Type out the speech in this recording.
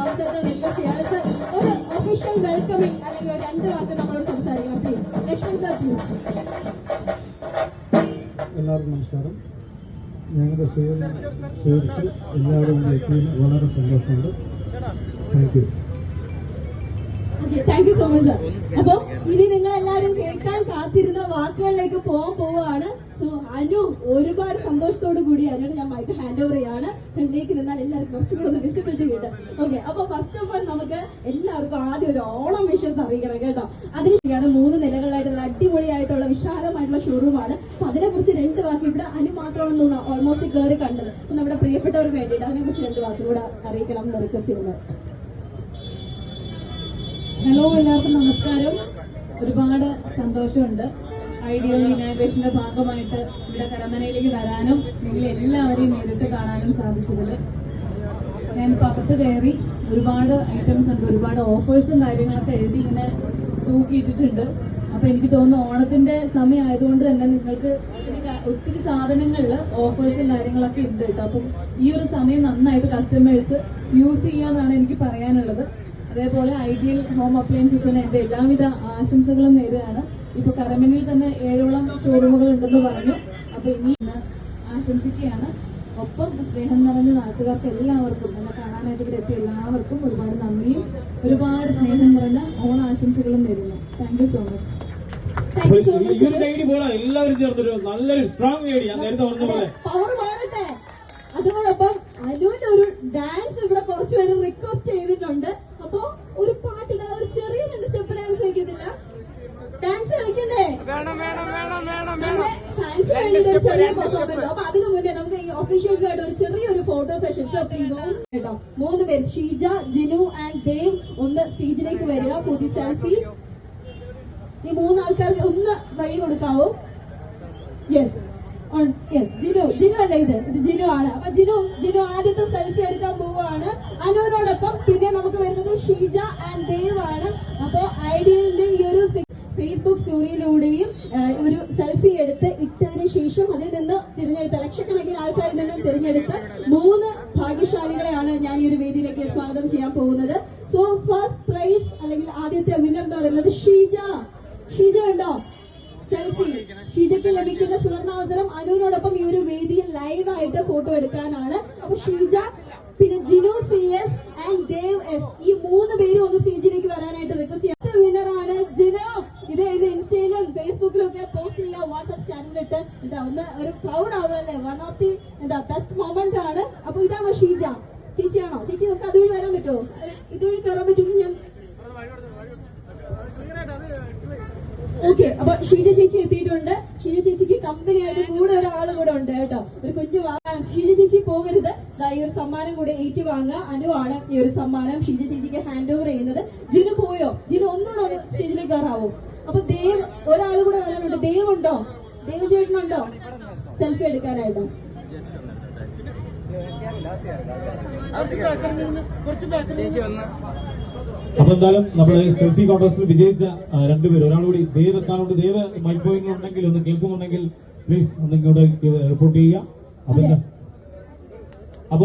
അവസരത്തെ request ചെയ്യാം ഒരു official welcoming അല്ലെങ്കിൽ രണ്ട് വാക്ക് നമ്മളോട് സംസാരിക്കണം പ്ലീസ് ലക്ഷ്മൺ സാർ പ്ലീസ് എല്ലാവർക്കും നമസ്കാരം. ഞങ്ങളുടെ സ്വയം ചോദിച്ച് എല്ലാവരും വളരെ സന്തോഷമുണ്ട്. Thank you thank you so much sir അപ്പൊ ഇനി നിങ്ങൾ എല്ലാവരും കേൾക്കാൻ കാത്തിരുന്ന വാക്കുകളിലേക്ക് പോകാൻ പോവുകയാണ്. അനു ഒരുപാട് സന്തോഷത്തോടു കൂടി അനുവിന് ഞാൻ മൈക്ക് ഹാൻഡ് ഓവർ ചെയ്യാണ്. ഫ്രണ്ടിലേക്ക് നിന്നാൽ എല്ലാവർക്കും കുറച്ചും കൂടെ ഒന്ന് വിസിബിലിറ്റി കിട്ടും ഓക്കെ അപ്പൊ ഫസ്റ്റ് ഓഫ് ഓൾ നമുക്ക് എല്ലാവർക്കും ആദ്യം ഒരു ഓണം വിഷസ് അറിയിക്കണം കേട്ടോ. അതിനുശേഷമാണ് മൂന്ന് നിലകളായിട്ട് നല്ല അടിപൊളിയായിട്ടുള്ള വിശാലമായിട്ടുള്ള ഷോറൂമാണ് അപ്പൊ അതിനെ കുറിച്ച് രണ്ട് വാക്ക് ഇവിടെ അനു മാത്രമാണെന്ന് ഓൾമോസ്റ്റ് കയറി കണ്ടത്. അപ്പൊ നമ്മുടെ പ്രിയപ്പെട്ടവർക്ക് വേണ്ടിയിട്ട് അതിനെ കുറിച്ച് രണ്ട് വാക്ക് കൂടെ അറിയിക്കണം എന്ന് റിക്വസ്റ്റ് ചെയ്യുന്നത് ഹലോ എല്ലാവർക്കും നമസ്കാരം. ഒരുപാട് സന്തോഷമുണ്ട്. ഐഡിയൽ ഇനാഗ്രേഷന്റെ ഭാഗമായിട്ട് ഇവിടെ കടമനയിലേക്ക് വരാനും നിങ്ങൾ എല്ലാവരെയും നേരിട്ട് കാണാനും സാധിച്ചതിൽ ഞാൻ പകത്ത് കയറി ഒരുപാട് ഐറ്റംസ് ഉണ്ട് ഒരുപാട് ഓഫേഴ്സും കാര്യങ്ങളൊക്കെ എഴുതി ഇങ്ങനെ തൂക്കിയിട്ടിട്ടുണ്ട്. അപ്പൊ എനിക്ക് തോന്നുന്നു ഓണത്തിന്റെ സമയം ആയതുകൊണ്ട് തന്നെ നിങ്ങൾക്ക് ഒത്തിരി സാധനങ്ങളിൽ ഓഫേഴ്സും കാര്യങ്ങളൊക്കെ ഉണ്ട് കേട്ടോ. അപ്പം ഈ ഒരു സമയം നന്നായിട്ട് കസ്റ്റമേഴ്സ് യൂസ് ചെയ്യാന്നാണ് എനിക്ക് പറയാനുള്ളത്. അതേപോലെ ഐഡിയൽ ഹോം അപ്ലയൻസസിന് എന്റെ എല്ലാവിധ ആശംസകളും നേരുകയാണ്. ഇപ്പൊ കരമനിൽ തന്നെ ഏഴോളം ഷോറൂമുകൾ ഉണ്ടെന്ന് പറഞ്ഞു. അപ്പൊ ഇനി ഇന്ന് ആശംസിക്കുകയാണ്. ഒപ്പം സ്നേഹം നിറഞ്ഞ നാട്ടുകാർക്ക് എല്ലാവർക്കും എന്നെ കാണാനായിട്ട് ഇവിടെ എത്തിയ എല്ലാവർക്കും ഒരുപാട് നന്ദിയും ഒരുപാട് സ്നേഹം നിറഞ്ഞ ഓണാശംസകളും നേരുന്നു. Thank you so much thank you so ഈ മച്ച് ഒരു എല്ലാവരും ചേർത്തൊരു നല്ലൊരു സ്ട്രോങ് കൈഡി ഞാൻ നേരത്തെ പറഞ്ഞ പോലെ. പവർ മാറട്ടെ. അതോടൊപ്പം അനുവിന്റെ ഒരു ഡാൻസ് ഇവിടെ കുറച്ച് പേര് റിക്വസ്റ്റ് ചെയ്തിട്ടുണ്ട് അപ്പൊ ഒരു പാട്ടിടാ ഒരു ചെറിയ രണ്ട് സ്റ്റെപ്പ് ഡാൻസ് വെക്കുന്നില്ല ഡാൻസ് കളിക്കണ്ടേ ഞങ്ങൾ ഫാൻസ് വേണ്ടിയിട്ട് ഒരു ചെറിയ പെർഫോമൻസ് ഉണ്ട് അപ്പൊ അതിനു മുന്നേ നമുക്ക് ഈ ഒഫീഷ്യൽസ് ആയിട്ട് ഒരു ചെറിയൊരു ഫോട്ടോ സെഷൻ കേട്ടോ. മൂന്ന് പേര്. ഷീജ ജിനു ആൻഡ് ദേവ് ഒന്ന് സ്റ്റേജിലേക്ക് വരിക. പുതിയ സെൽഫി ഈ മൂന്ന് ആൾക്കാർക്ക് ഒന്ന് വഴി കൊടുക്കാവോ. യെസ് ജിനു. ജിനു അല്ല ഇത്? ഇത് ജിനു ആണ്. അപ്പൊ ജിനു ജിനു ആദ്യത്തെ സെൽഫി എടുക്കാൻ പോവുകയാണ്. അനുവിനോടൊപ്പം പിന്നെ നമുക്ക് വരുന്നത് ഷീജ ആൻഡ് ദേവ് ആണ്. അപ്പോ ഐഡിയലിന്റെ ഈ ഒരു ഫേസ്ബുക്ക് സ്റ്റോറിയിലൂടെയും ഒരു നിന്നും തിരഞ്ഞെടുത്ത മൂന്ന് ഭാഗ്യശാലികളെയാണ് ഞാൻ ഈ ഒരു വേദിയിലേക്ക് സ്വാഗതം ചെയ്യാൻ പോകുന്നത്. സോ ഫസ്റ്റ് പ്രൈസ് അല്ലെങ്കിൽ ആദ്യത്തെ വിന്നർ എന്ന് പറയുന്നത് ഷീജ. ഷീജ ഉണ്ടോ സെൽഫി ഷീജയ്ക്ക് ലഭിക്കുന്ന സുവർണാവസരം അനുവിനോടൊപ്പം ഈ ഒരു വേദിയിൽ ലൈവായിട്ട് ഫോട്ടോ എടുക്കാനാണ്. അപ്പൊ ഷീജ പിന്നെ Jinu C S and Dev S ഈ മൂന്ന് പേരും ഒന്ന് എന്താ ഒന്ന് ഒരു പ്രൗഡ് ആവുക അല്ലേ വൺ ഓഫ് ദി എന്താ ബെസ്റ്റ് മൊമെന്റ് ആണ്. അപ്പൊ ഇതാണോ ഷീജ? ചേച്ചിയാണോ? ചേച്ചി നമുക്ക് അതുവഴി വരാൻ പറ്റുമോ? ഇതുവഴി കയറാൻ പറ്റുമെന്ന് ഞാൻ ഓക്കെ അപ്പൊ ഷീജ ചേച്ചി എത്തിയിട്ടുണ്ട്. ഷീജ ചേച്ചിക്ക് കമ്പനി ആയിട്ട് കൂടെ ഒരാൾ കൂടെ ഉണ്ട് കേട്ടോ. ഒരു കുഞ്ഞു വാങ്ങാൻ ഷീജ ചേച്ചി പോകരുത്. ഈ ഒരു സമ്മാനം കൂടെ ഏറ്റു വാങ്ങുക. അനുവാണ് ഈ ഒരു സമ്മാനം ഷീജ ചേച്ചിക്ക് ഹാൻഡ് ഓവർ ചെയ്യുന്നത്. ജിനു പോയോ? ജിനു ഒന്നുകൂടെ ഒന്ന് സ്റ്റേജിലേക്ക് കയറാവോ അപ്പൊ ദേവ് ഒരാൾ കൂടെ വരാനുണ്ട്. ദേവ് ഉണ്ടോ ദേവ് ചേട്ടനുണ്ടോ സെൽഫി എടുക്കാനായിട്ടോ? അപ്പൊ എന്തായാലും നമ്മുടെ സെൽഫി കോൺടസ്റ്റിൽ വിജയിച്ച രണ്ടുപേരും. ഒരാൾ കൂടി ദേവ് എത്താനുണ്ട് ദേവ് മൈക്ക് പോയിന്റ് ഉണ്ടെങ്കിൽ ഒന്ന് കേൾക്കുന്നുണ്ടെങ്കിൽ പ്ലീസ് ഒന്ന് ഇങ്ങോട്ട് റിപ്പോർട്ട് ചെയ്യുക. അപ്പൊ അപ്പൊ